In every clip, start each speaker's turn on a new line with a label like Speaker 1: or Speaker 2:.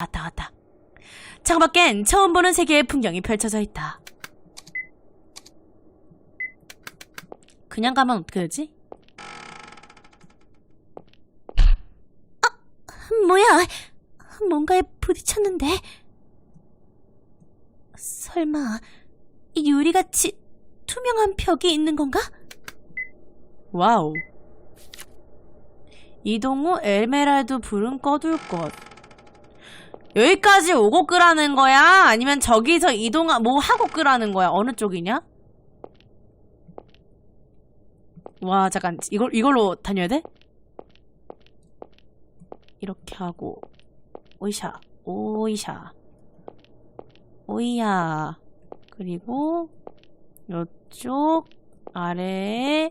Speaker 1: 왔다 갔다. 창밖엔 처음 보는 세계의 풍경이 펼쳐져 있다. 그냥 가면 어떻게 되지? 아, 뭐야? 뭔가에 부딪혔는데? 설마 유리같이 투명한 벽이 있는 건가? 와우. 이동 후 에메랄드 불은 꺼둘 것. 여기까지 오고 끄라는 거야? 아니면 저기서 이동, 뭐 하고 끄라는 거야? 어느 쪽이냐? 와, 잠깐. 이걸, 이걸로 다녀야 돼? 이렇게 하고. 오이샤. 오이샤. 오이야. 그리고, 요쪽, 아래에,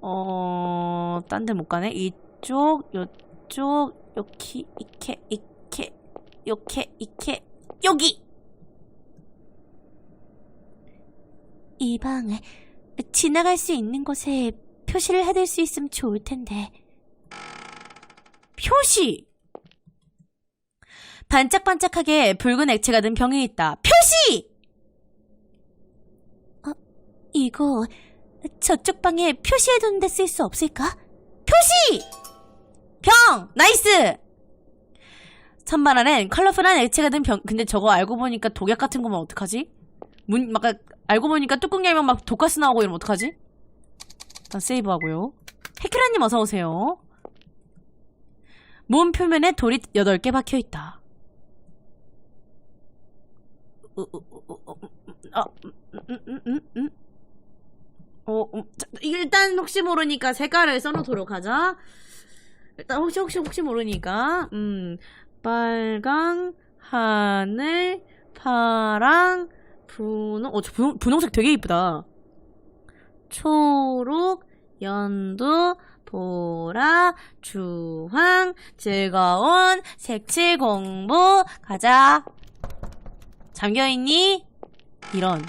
Speaker 1: 어, 딴 데 못 가네? 이쪽, 요쪽, 요키, 이케, 이케, 요케, 이케, 여기! 이 방, 지나갈 수 있는 곳에 표시를 해둘 수 있으면 좋을 텐데. 표시! 반짝반짝하게 붉은 액체가 든 병이 있다. 표시! 어, 이거 저쪽 방에 표시해두는 데 쓸 수 없을까? 표시! 병! 나이스! 선반 안엔 컬러풀한 액체가 든 병, 근데 저거 알고 보니까 독약 같은 거면 어떡하지? 문, 막, 알고 보니까 뚜껑 열면 막 독가스 나오고 이러면 어떡하지? 일단 세이브 하고요. 해큐라님 어서오세요. 몸 표면에 돌이 8개 박혀있다. 어, 어, 어, 일단 혹시 모르니까 색깔을 써놓도록 하자. 일단 혹시 혹시 혹시 모르니까 음 빨강 하늘 파랑 분홍 어저 분홍, 분홍색 되게 이쁘다. 초록 연두 보라 주황 즐거운 색칠 공부 가자. 잠겨있니? 이런.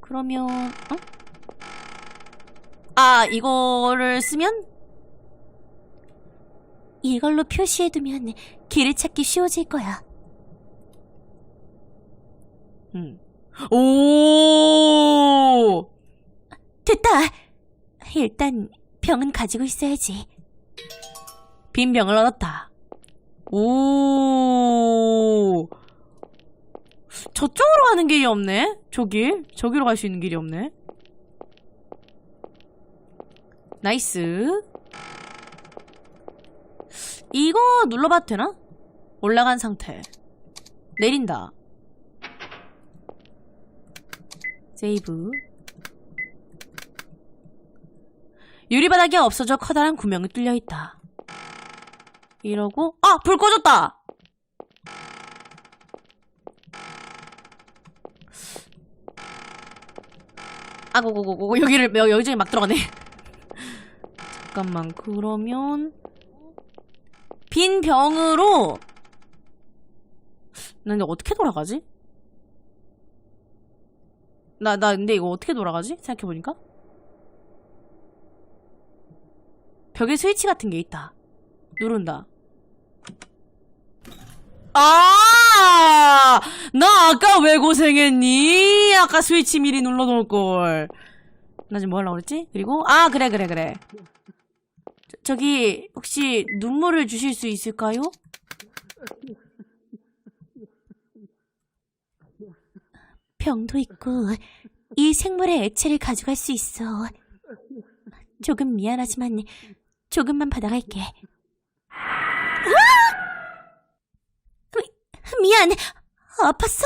Speaker 1: 그러면, 어? 아, 이거를 쓰면? 이걸로 표시해두면 길을 찾기 쉬워질 거야. 음. 오! 됐다! 일단, 병은 가지고 있어야지. 빈 병을 얻었다. 오! 저쪽으로 가는 길이 없네? 저길? 저기로 갈 수 있는 길이 없네? 나이스. 이거 눌러봐도 되나? 올라간 상태. 내린다. 세이브. 유리바닥이 없어져 커다란 구멍이 뚫려 있다. 이러고, 아! 불 꺼졌다! 아고고고고 여기를 여- 여기저기 막 들어가네. 잠깐만 그러면 빈 병으로 나 근데 어떻게 돌아가지? 나 나 근데 이거 어떻게 돌아가지? 생각해 보니까 벽에 스위치 같은 게 있다. 누른다. 아! 나 아까 왜 고생했니? 아까 스위치 미리 눌러놓을 걸. 나 지금 뭐 하려고 그랬지? 그리고 아 그래 그래 그래. 저, 기 혹시 눈물을 주실 수 있을까요? 병도 있고 이 생물의 액체를 가져갈 수 있어. 조금 미안하지만 조금만 받아갈게. 미안. 아팠어?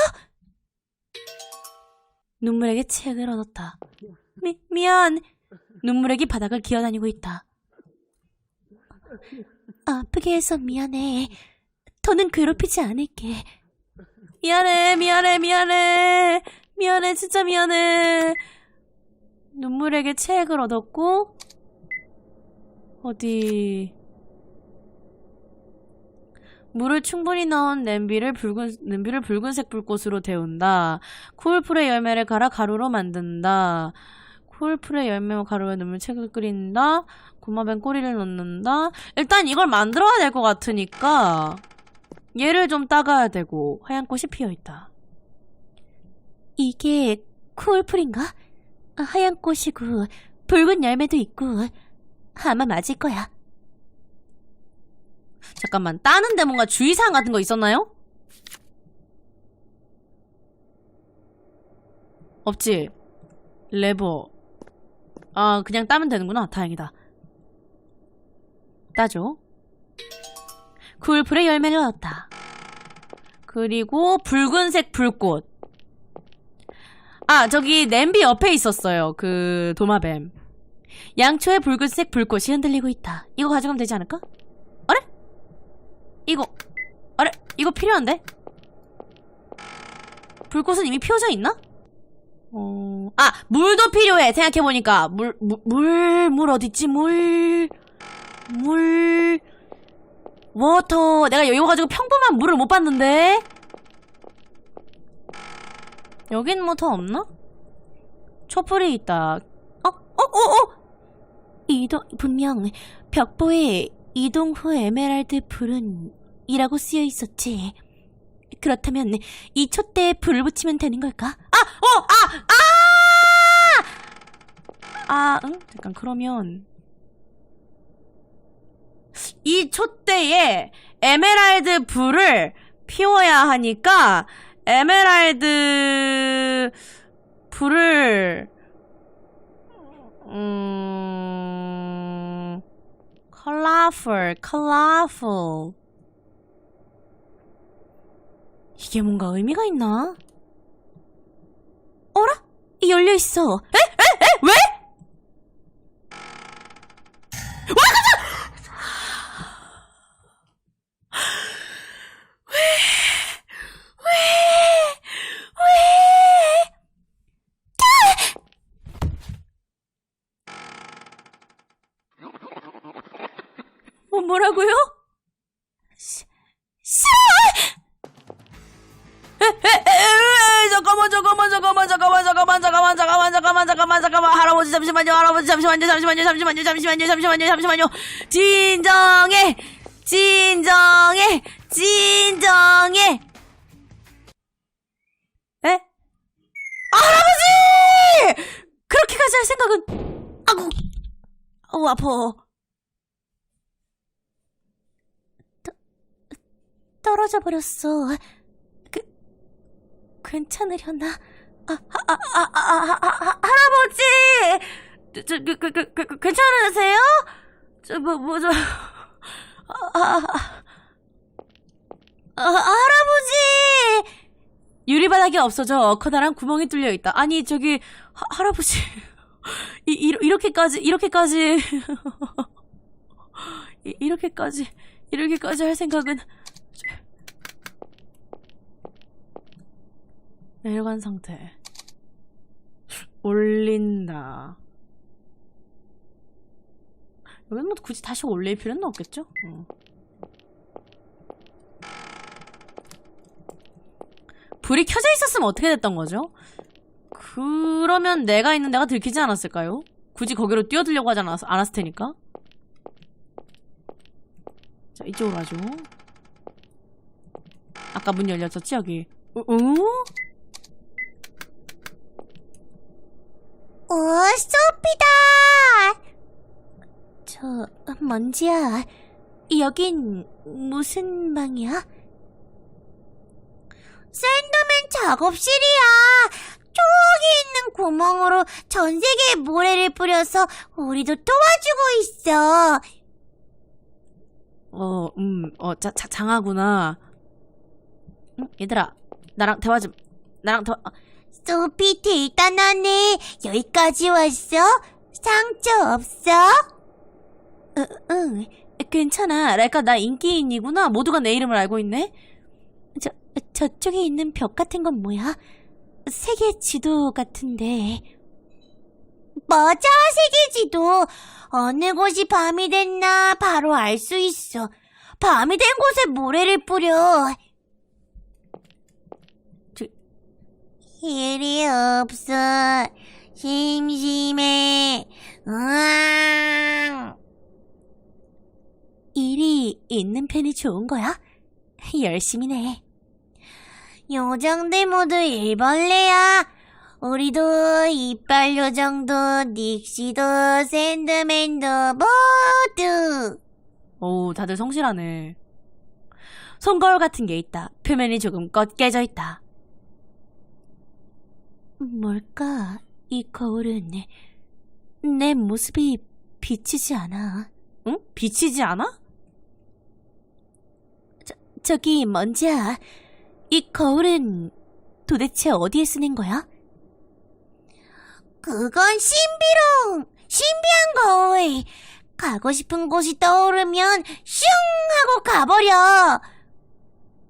Speaker 1: 눈물에게 책을 얻었다. 미, 미안. 눈물에게 바닥을 기어다니고 있다. 아프게 해서 미안해. 더는 괴롭히지 않을게. 미안해, 미안해, 미안해. 미안해, 진짜 미안해. 눈물에게 책을 얻었고, 어디, 물을 충분히 넣은 냄비를 붉은 냄비를 붉은색 불꽃으로 데운다. 쿠울풀의 열매를 갈아 가루로 만든다. 쿨풀의 열매와 가루에 넣으면 책을 끓인다. 고마뱀 꼬리를 넣는다. 일단 이걸 만들어야 될 것 같으니까 얘를 좀 따가야 되고 하얀 꽃이 피어있다. 이게 쿨풀인가? 아, 하얀 꽃이고 붉은 열매도 있고 아마 맞을 거야. 잠깐만 따는데 뭔가 주의사항 같은 거 있었나요? 없지. 레버. 아, 그냥 따면 되는구나. 다행이다. 따죠. 쿨풀의 열매를 얻었다. 그리고 붉은색 불꽃. 아, 저기 냄비 옆에 있었어요. 그 도마뱀. 양초의 붉은색 불꽃이 흔들리고 있다. 이거 가져가면 되지 않을까? 아래? 이거 아래? 이거 필요한데? 불꽃은 이미 피워져 있나? 어... 아! 물도 필요해! 생각해보니까. 물, 물, 물, 물 어딨지? 물, 물, 워터. 내가 이거 가지고 평범한 물을 못 봤는데? 여긴 뭐더 없나? 촛불이 있다. 어? 어? 어? 어? 이동, 분명 벽보에 이동 후 에메랄드 불은 이라고 쓰여 있었지. 그렇다면 이 촛대에 불을 붙이면 되는 걸까? 아! 어! 아! 아! 아, 응? 잠깐, 그러면. 이 촛대에 에메랄드 불을 피워야 하니까, 에메랄드 불을, 음, colorful, colorful. 이게 뭔가 의미가 있나? 어라? 이 열려 있어. 에? 에? 에? 잠시만요, 잠시만요, 잠시만요, 잠시만요, 잠시만요, 잠시만요. 진정해, 진정해, 진정해. 에? 할아버지! 그렇게까지 할 생각은, 아구, 어우, 아파. 떨어져 버렸어. 그, 괜찮으려나? 아, 아, 아, 아, 아, 아, 아 할아버지! 저, 저, 그, 그, 그, 그, 그, 괜찮으세요? 저, 뭐, 뭐, 저, 아, 아, 아, 아, 할아버지! 유리바닥이 없어져 커다란 구멍이 뚫려 있다. 아니, 저기, 하, 할아버지. 이, 이, 이렇게까지, 이렇게까지. 이, 이렇게까지, 이렇게까지 할 생각은. 내려간 상태. 올린다. 여기는 뭐 굳이 다시 올릴 필요는 없겠죠? 어. 불이 켜져 있었으면 어떻게 됐던 거죠? 그러면 내가 있는 데가 들키지 않았을까요? 굳이 거기로 뛰어들려고 하지 않았, 않았을 테니까. 자, 이쪽으로 가죠. 아까 문 열렸었지, 여기. 어? 어?
Speaker 2: 오, 소피다!
Speaker 1: 저, 먼지야. 여긴 무슨 방이야?
Speaker 2: 샌더맨 작업실이야! 저기 있는 구멍으로 전 세계에 모래를 뿌려서 우리도 도와주고 있어!
Speaker 1: 어, 음, 어, 자, 자, 장하구나. 응? 얘들아, 나랑 대화 좀, 나랑 대화, 아,
Speaker 2: 소피 대단하네! 여기까지 왔어? 상처 없어?
Speaker 1: 응, 응, 괜찮아. 랄까, 나 인기인이구나. 모두가 내 이름을 알고 있네. 저, 저쪽에 있는 벽 같은 건 뭐야? 세계 지도 같은데.
Speaker 2: 맞아, 세계 지도. 어느 곳이 밤이 됐나 바로 알 수 있어. 밤이 된 곳에 모래를 뿌려.
Speaker 1: 저-
Speaker 2: 일이 없어. 심심해. 으앙.
Speaker 1: 일이 있는 편이 좋은 거야? 열심히네.
Speaker 2: 요정들 모두 일벌레야. 우리도 이빨 요정도 닉시도 샌드맨도 모두.
Speaker 1: 오, 다들 성실하네. 손거울 같은 게 있다. 표면이 조금 꺾여져 있다. 뭘까, 이 거울은. 내 모습이 비치지 않아. 응? 비치지 않아? 저, 저기, 먼지야. 이 거울은 도대체 어디에 쓰는 거야?
Speaker 2: 그건 신비롱! 신비한 거울! 가고 싶은 곳이 떠오르면 슝! 하고 가버려!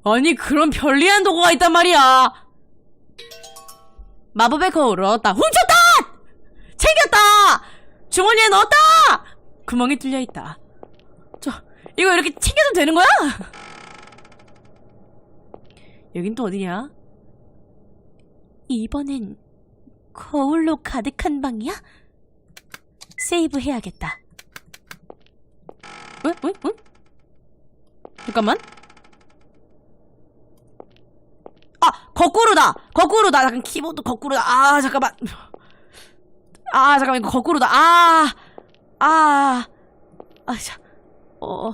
Speaker 1: 아니, 그런 편리한 도구가 있단 말이야. 마법의 거울을 얻었다. 훔쳤다! 챙겼다! 주머니에 넣었다! 구멍이 뚫려 있다. 저, 이거 이렇게 챙겨도 되는 거야? 여긴 또 어디냐? 이번엔 거울로 가득한 방이야? 세이브 해야겠다. 왜? 왜? 왜? 잠깐만. 아, 거꾸로다! 거꾸로다! 잠깐, 키보드 거꾸로다. 아, 잠깐만. 아, 잠깐만, 이거 거꾸로다. 아, 아, 아, 자, 어, 어,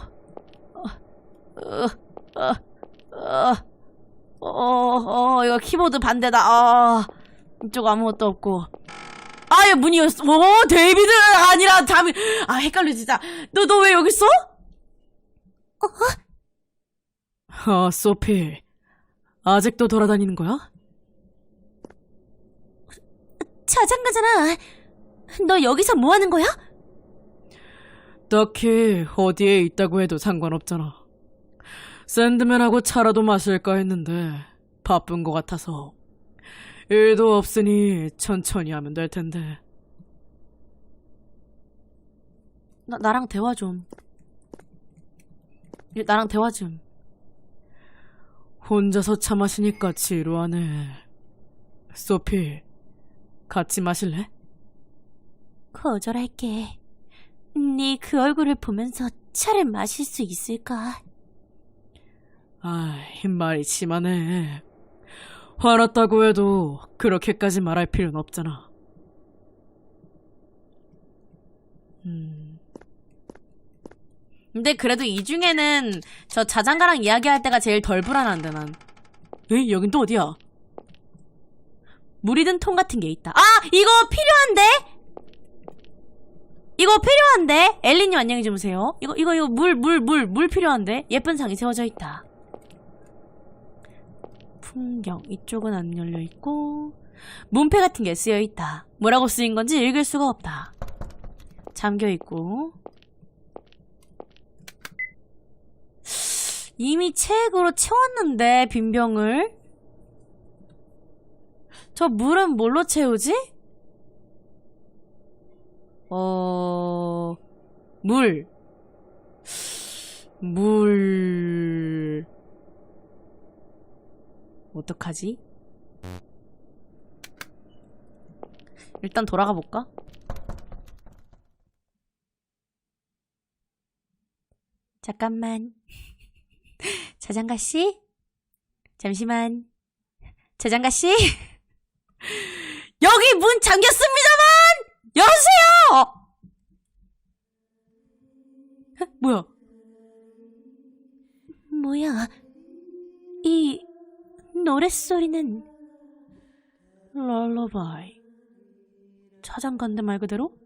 Speaker 1: 어, 어, 어, 어, 어, 이거 키보드 반대다. 아, 이쪽 아무것도 없고. 아, 이거 문이었어. 오, 데이비드! 아니라, 잠이, 아, 헷갈려, 진짜. 너, 너 왜 여기 있어? 어, 소피. 아직도 돌아다니는 거야? 자장가잖아. 너 여기서 뭐 하는 거야?
Speaker 3: 딱히 어디에 있다고 해도 상관없잖아. 샌드맨하고 차라도 마실까 했는데 바쁜 것 같아서 일도 없으니 천천히 하면 될 텐데.
Speaker 1: 나, 나랑 대화 좀. 예, 나랑 대화 좀.
Speaker 3: 혼자서 차 마시니까 지루하네. 소피, 같이 마실래?
Speaker 1: 거절할게. 네 그 얼굴을 보면서 차를 마실 수 있을까?
Speaker 3: 아, 말이 심하네. 화났다고 해도 그렇게까지 말할 필요는 없잖아. 음,
Speaker 1: 근데 그래도 이 중에는 저 자장가랑 이야기할 때가 제일 덜 불안한데 난.
Speaker 3: 에이, 여긴 또 어디야?
Speaker 1: 물이 든 통 같은 게 있다. 아! 이거 필요한데? 이거 필요한데? 엘리님 안녕히 주무세요. 이거, 이거, 이거 물, 물, 물, 물 필요한데? 예쁜 상이 세워져 있다. 풍경. 이쪽은 안 열려 있고. 문패 같은 게 쓰여 있다. 뭐라고 쓰인 건지 읽을 수가 없다. 잠겨 있고. 이미 책으로 채웠는데, 빈병을. 저 물은 뭘로 채우지? 어, 물. 물. 어떡하지? 일단 돌아가 볼까? 잠깐만. 자장가 씨? 잠시만. 자장가 씨? 여기 문 잠겼습니다만! 여보세요! 헉, 뭐야? 뭐야? 이 노랫소리는 럴러바이 자장가인데 말 그대로?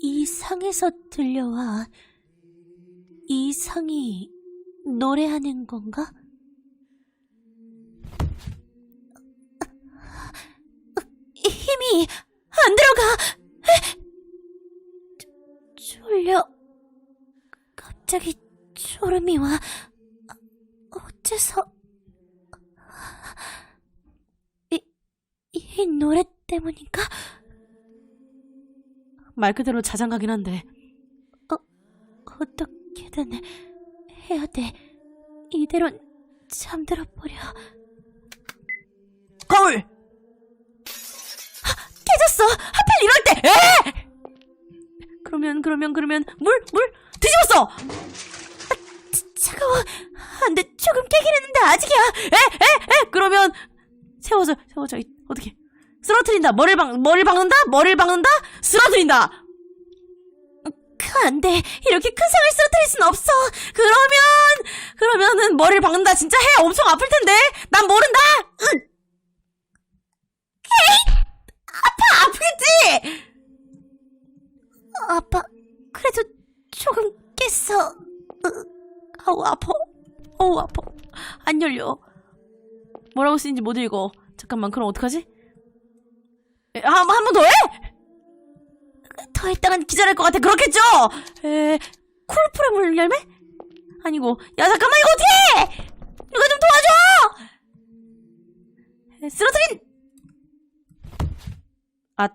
Speaker 1: 이 상에서 들려와 이 상이 노래하는 건가? 힘이 안 들어가. 졸려. 갑자기 졸음이 와. 어째서 이, 이 노래 때문인가? 말 그대로 자장가긴 한데 어, 어떻게든 해야 돼. 이대로 잠들어 버려. 거울! 하, 깨졌어! 하필 이럴 때! 에! 그러면, 그러면, 그러면, 물, 물! 뒤집었어! 차가워. 안 돼, 조금 깨긴 했는데 아직이야! 에! 에! 에! 그러면, 세워져, 세워져. 이- 어떻게. 쓰러뜨린다. 머리를 박, 머리를 박는다? 머리를 박는다? 쓰러뜨린다! 그, 안 돼. 이렇게 큰 상을 쓰러뜨릴 순 없어. 그러면, 그러면은 머리를 박는다. 진짜 해. 엄청 아플 텐데. 난 모른다. 으. 에이! 아파, 아프겠지? 아빠, 그래도 조금 깼어. 으, 아우, 아파. 어우, 아파. 안 열려. 뭐라고 쓰는지 못 읽어. 잠깐만, 그럼 어떡하지? 에, 한, 한번 더 해? 더 했다간 기절할 것 같아. 그렇겠죠? 에, 쿨프레물 열매? 아니고. 야, 잠깐만, 이거 어떻게 누가 좀 도와줘! 에, 쓰러뜨린! 아.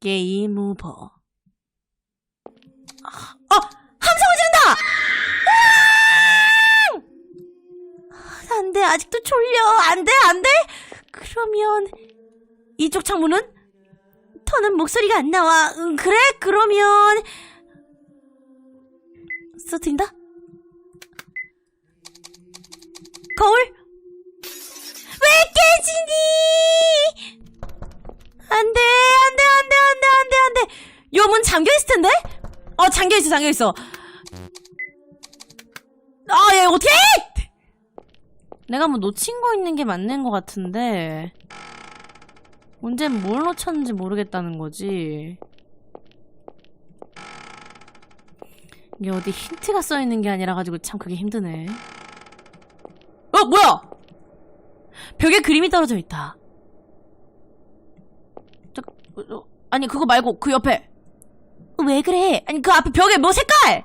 Speaker 1: 게임 오버. 아, 어! 함성을 지른다! 으앙! 안 돼, 아직도 졸려. 안 돼, 안 돼! 그러면, 이쪽 창문은? 터는 목소리가 안 나와. 응, 그래? 그러면 쓰러뜨린다? 거울? 왜 깨지니? 안 돼, 안 돼, 안 돼, 안 돼, 안 돼, 안 돼. 요 문 잠겨 있을 텐데? 어, 잠겨 있어, 잠겨 있어. 아, 얘 어떻게 내가 뭐 놓친 거 있는 게 맞는 것 같은데. 언젠 뭘 놓쳤는지 모르겠다는 거지. 이게 어디 힌트가 써 있는 게 아니라 가지고 참 그게 힘드네. 어, 뭐야? 벽에 그림이 떨어져 있다. 저, 어, 어, 아니 그거 말고 그 옆에. 왜 그래? 아니 그 앞에 벽에 뭐 색깔?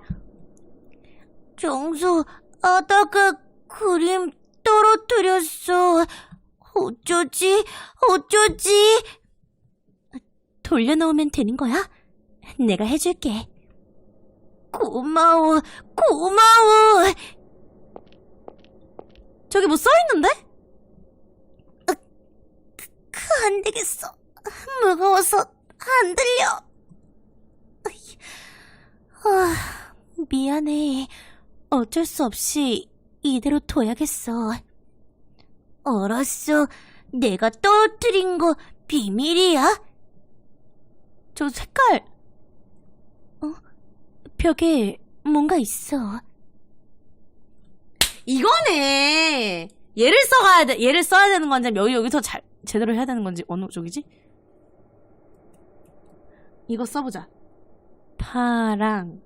Speaker 2: 정수, 아다가 그림 떨어뜨렸어. 어쩌지? 어쩌지?
Speaker 1: 돌려놓으면 되는 거야? 내가 해줄게.
Speaker 2: 고마워, 고마워.
Speaker 1: 저기 뭐 써있는데?
Speaker 2: 그, 안 되겠어. 무거워서 안 들려.
Speaker 1: 아, 미안해. 어쩔 수 없이 이대로 둬야겠어.
Speaker 2: 알았어. 내가 떨어뜨린 거 비밀이야?
Speaker 1: 저 색깔. 어? 벽에 뭔가 있어. 이거네. 얘를 써가야 돼. 얘를 써야 되는 건지 여기 여기서 잘 제대로 해야 되는 건지 어느 쪽이지? 이거 써보자. 파랑,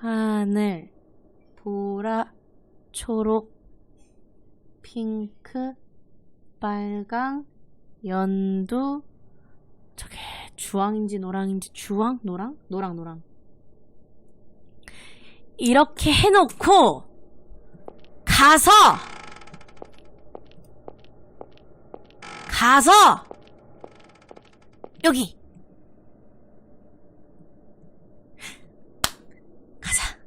Speaker 1: 하늘, 보라, 초록, 핑크, 빨강, 연두, 저게 주황인지 노랑인지 주황? 노랑? 노랑 노랑 이렇게 해놓고 가서 가서 여기 가자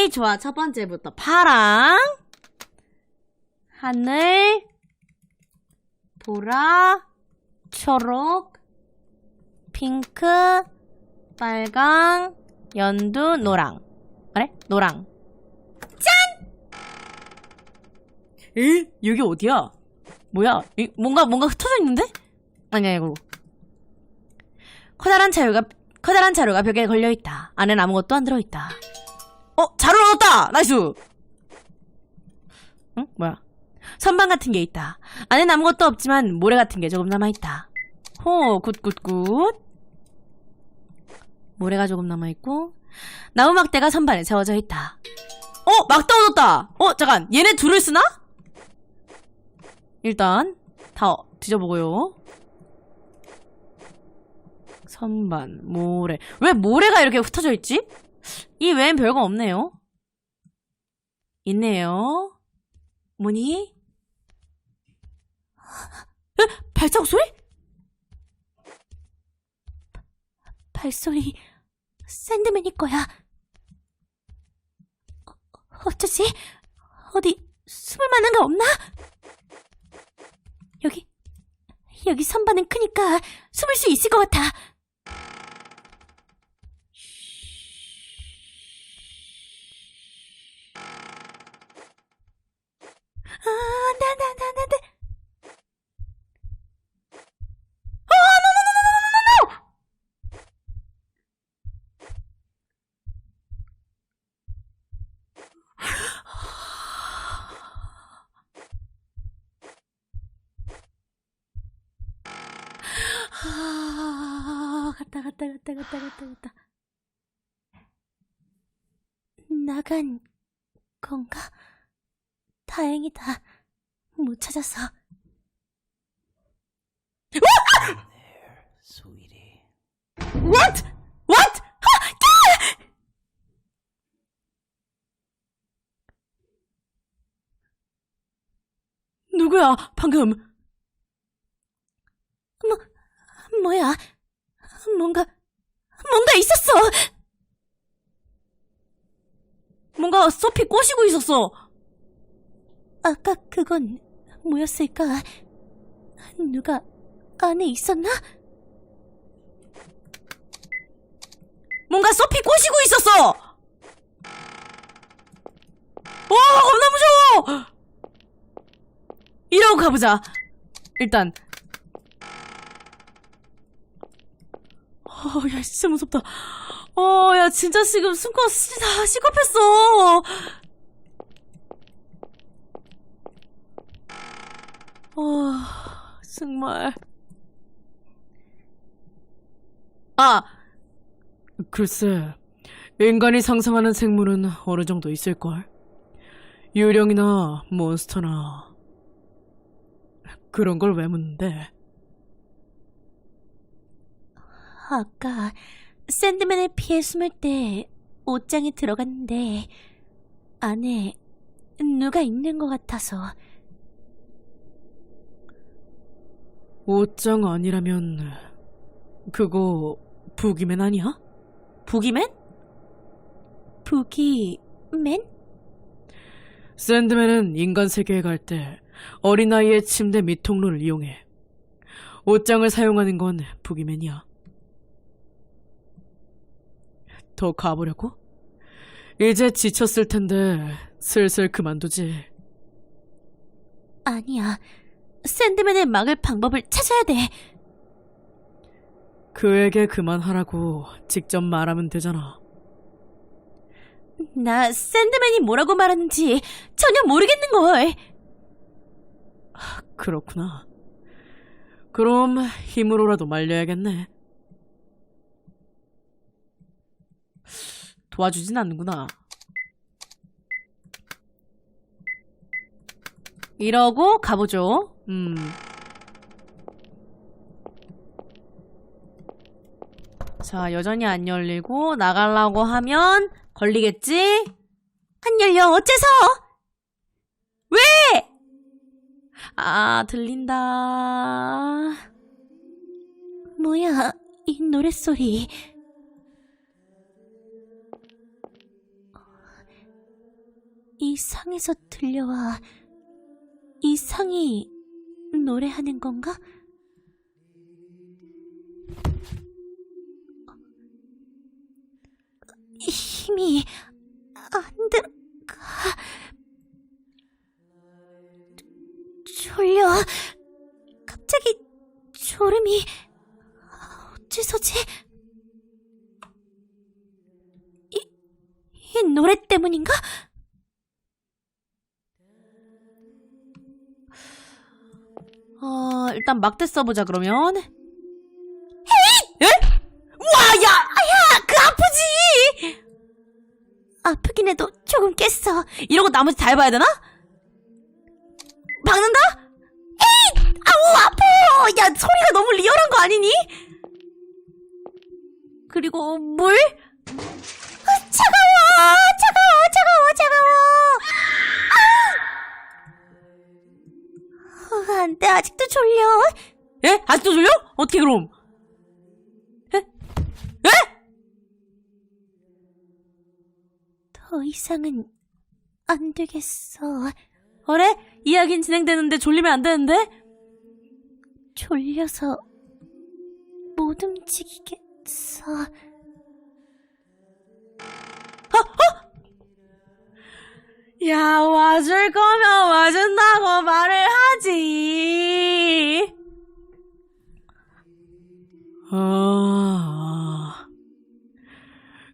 Speaker 1: 오케이 좋아 첫 번째부터 파랑 하늘 보라 초록, 핑크, 빨강, 연두, 노랑. 그래? 노랑. 짠! 에? 여기 어디야? 뭐야? 이, 뭔가, 뭔가 흩어져 있는데? 아니야, 이거. 커다란 자루가, 커다란 자루가 벽에 걸려 있다. 안엔 아무것도 안 들어 있다. 어, 자루 넣었다! 나이스! 응? 뭐야? 선반 같은 게 있다. 안엔 아무것도 없지만 모래 같은 게 조금 남아있다. 호, 굿굿굿. 모래가 조금 남아있고, 나무 막대가 선반에 세워져 있다. 어, 막대 얻었다! 어, 잠깐, 얘네 둘을 쓰나? 일단, 다 뒤져보고요. 선반, 모래. 왜 모래가 이렇게 흩어져 있지? 이 외엔 별거 없네요. 있네요. 뭐니? 에? 발자국 소리? 발소리 샌드맨일 거야. 어, 어쩌지? 어디 숨을 만한 거 없나? 여기, 여기 선반은 크니까 숨을 수 있을 것 같아. あー、なんだなんだなんだ。あー、no, no, no, あ、ガタガタガタガタガタ。 못 찾아서. What? What? 누구야, 방금? 뭐, 뭐야? 뭔가, 뭔가 있었어! 뭔가 소피 꼬시고 있었어! 아까 그건 뭐였을까? 누가 안에 있었나? 뭔가 소피 꼬시고 있었어! 와, 겁나 무서워! 이러고 가보자. 일단. 어, 야, 진짜 무섭다. 어, 야, 진짜 지금 숨고 다 시겁했어. 어, 정말. 아!
Speaker 3: 글쎄, 인간이 상상하는 생물은 어느 정도 있을걸? 유령이나 몬스터나 그런 걸 왜 묻는데?
Speaker 1: 아까 샌드맨에 피해 숨을 때 옷장에 들어갔는데 안에 누가 있는 것 같아서
Speaker 3: 옷장 아니라면 그거 부기맨 아니야?
Speaker 1: 부기맨? 부기맨?
Speaker 3: 샌드맨은 인간 세계에 갈 때 어린아이의 침대 밑 통로를 이용해. 옷장을 사용하는 건 부기맨이야. 더 가보려고? 이제 지쳤을 텐데 슬슬 그만두지.
Speaker 1: 아니야. 샌드맨을 막을 방법을 찾아야 돼.
Speaker 3: 그에게 그만하라고 직접 말하면 되잖아.
Speaker 1: 나 샌드맨이 뭐라고 말하는지 전혀 모르겠는걸.
Speaker 3: 그렇구나. 그럼 힘으로라도 말려야겠네. 도와주진 않는구나. 이러고 가보죠. 음. 자, 여전히 안 열리고 나가려고 하면 걸리겠지? 안 열려. 어째서? 왜? 아, 들린다. 뭐야, 이 노랫소리. 이 상에서 들려와 이 상이 노래하는 건가? 힘이 안 들어가. 졸려. 갑자기 졸음이 어째서지? 이, 이 노래 때문인가? 어, 일단 막대 써보자, 그러면. 헤이! 에? 와, 야! 야! 그 아프지! 아프긴 해도 조금 깼어. 이러고 나머지 다 해봐야 되나? 박는다? 에이! 아우, 아파! 야, 소리가 너무 리얼한 거 아니니? 그리고 물? 아! 차가워! 안 돼, 아직도 졸려. 에? 아직도 졸려? 어떻게 그럼? 에? 에? 더 이상은 안 되겠어. 그래? 이야기는 진행되는데 졸리면 안 되는데?
Speaker 2: 졸려서 못 움직이겠어.
Speaker 1: 야, 와줄 거면 와준다고 말을 하지.
Speaker 3: 아,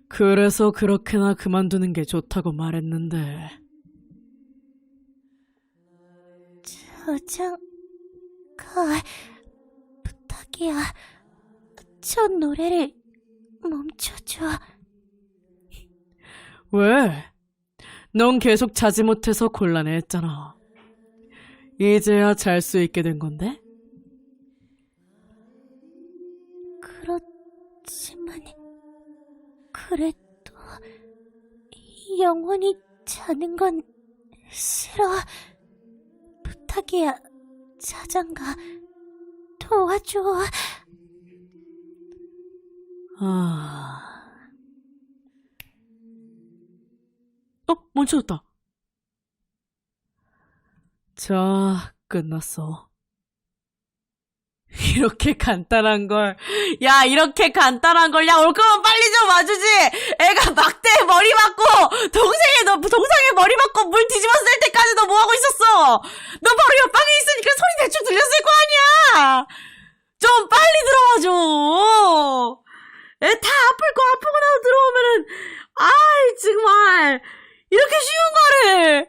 Speaker 3: 그래서 그렇게나 그만두는 게 좋다고 말했는데.
Speaker 2: 저장 가 부탁이야. 저 노래를 멈춰줘.
Speaker 3: 왜? 넌 계속 자지 못해서 곤란해했잖아. 이제야 잘 수 있게 된 건데?
Speaker 2: 그렇지만 그래도 영원히 자는 건 싫어. 부탁이야. 자장가 도와줘.
Speaker 3: 아. 어, 멈춰졌다. 자, 끝났어. 이렇게 간단한 걸.
Speaker 1: 야, 이렇게 간단한 걸. 야, 올 거면 빨리 좀 와주지. 애가 막대에 머리 맞고, 동생이 너, 동상에 머리 맞고 물 뒤집었을 때까지 너 뭐하고 있었어? 너 바로 옆방에 있으니까 소리 대충 들렸을 거 아니야? 좀 빨리 들어와줘. 애 다 아플 거 아프고 나서 들어오면은, 아이, 정말. 이렇게 쉬운 거를.